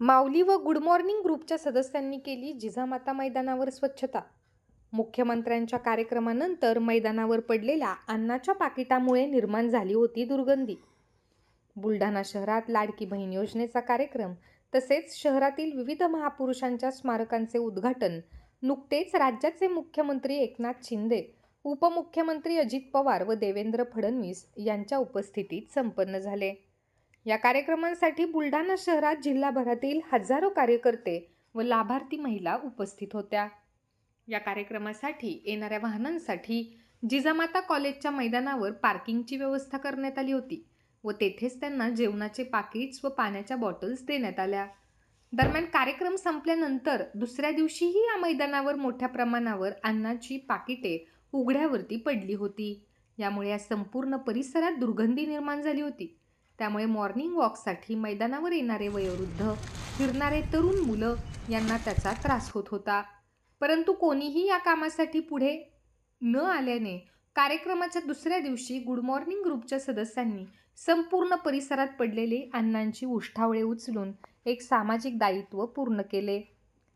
Mauli व good morning ग्रुपच्या सदस्यांनी केली जिजामाता मैदानावर स्वच्छता. मुख्यमंत्र्यांच्या कार्यक्रमानंतर मैदानावर पडलेल्या अन्नाच्या पाकिटामुळे निर्माण झाली होती दुर्गंधी. बुलढाणा शहरात लाडकी बहीण योजनेचा कार्यक्रम तसेच शहरातील विविध महापुरुषांच्या स्मारकांचे उद्घाटन नुकतेच राज्याचे मुख्यमंत्री एकनाथ शिंदे उपमुख्यमंत्री अजित पवार व देवेंद्र फडणवीस यांच्या उपस्थितीत संपन्न झाले. या कार्यक्रमांसाठी बुलढाणा शहरात जिल्हाभरातील हजारो कार्यकर्ते व लाभार्थी महिला उपस्थित होत्या. या कार्यक्रमासाठी येणाऱ्या वाहनांसाठी जिजामाता कॉलेजच्या मैदानावर पार्किंगची व्यवस्था करण्यात आली होती व तेथेच त्यांना जेवणाचे पाकिट्स व पाण्याच्या बॉटल्स देण्यात आल्या. दरम्यान कार्यक्रम संपल्यानंतर दुसऱ्या दिवशीही या मैदानावर मोठ्या प्रमाणावर अन्नाची पाकिटे उघड्यावरती पडली होती. यामुळे या संपूर्ण परिसरात दुर्गंधी निर्माण झाली होती. त्यामुळे मॉर्निंग वॉकसाठी मैदानावर येणारे वयोवृद्ध फिरणारे तरुण मुलं यांना त्याचा त्रास होत होता. परंतु कोणीही या कामासाठी पुढे न आल्याने कार्यक्रमाच्या दुसऱ्या दिवशी गुड मॉर्निंग ग्रुपच्या सदस्यांनी संपूर्ण परिसरात पडलेले अण्णांची उष्ठावळे उचलून एक सामाजिक दायित्व पूर्ण केले.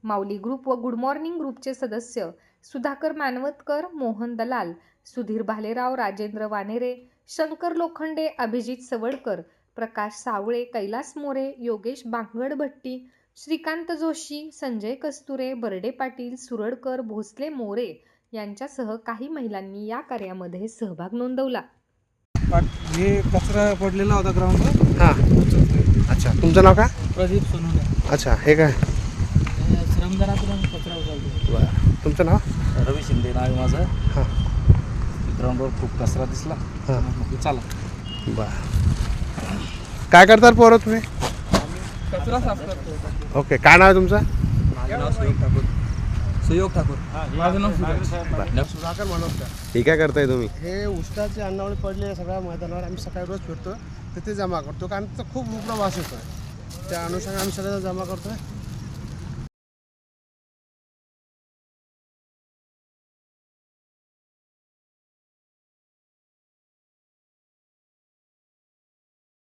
माऊली ग्रुप व गुड मॉर्निंग ग्रुपचे सदस्य सुधाकर मानवतकर मोहन दलाल सुधीर भालेराव राजेंद्र वानेरे शंकर लोखंडे अभिजित सवडकर प्रकाश सावळे कैलास मोरे योगेश बांगड भट्टी श्रीकांत जोशी संजय कस्तुरे बर्डे पाटील सुरडकर भोसले मोरे यांच्यासह काही महिलांनी या कार्यामध्ये सहभाग नोंदवला. हे कचरा पडलेला होता ग्राउंडवर हां. अच्छा. तुमचं नाव काय? प्रदीप सोनवणे. अच्छा. हे काय? श्रमदानातून कचरा उचलतो. बरं. तुमचं नाव? रवी शिंदे नाव आहे माझं. हां. ग्राउंडवर खूप कचरा दिसला. हां. म्हटलं चला. बरं. काय करतात पोरं तुम्ही? कचरा साफ करतो ओके काय नाव आहे तुमचं? माझं नाव सुयोग ठाकूर. सुयोग ठाकूर. माझं नाव सुधाकर मनोजकर हे काय करताय तुम्ही? हे उष्टाचे अन्नावळी पडलेल्या सगळ्या मैदानावर. आम्ही सकाळी रोज फिरतो तिथे जमा करतो. कारण तिथं खूप मोकळा वास येतो त्या अनुषंगाने आम्ही सगळं जमा करतो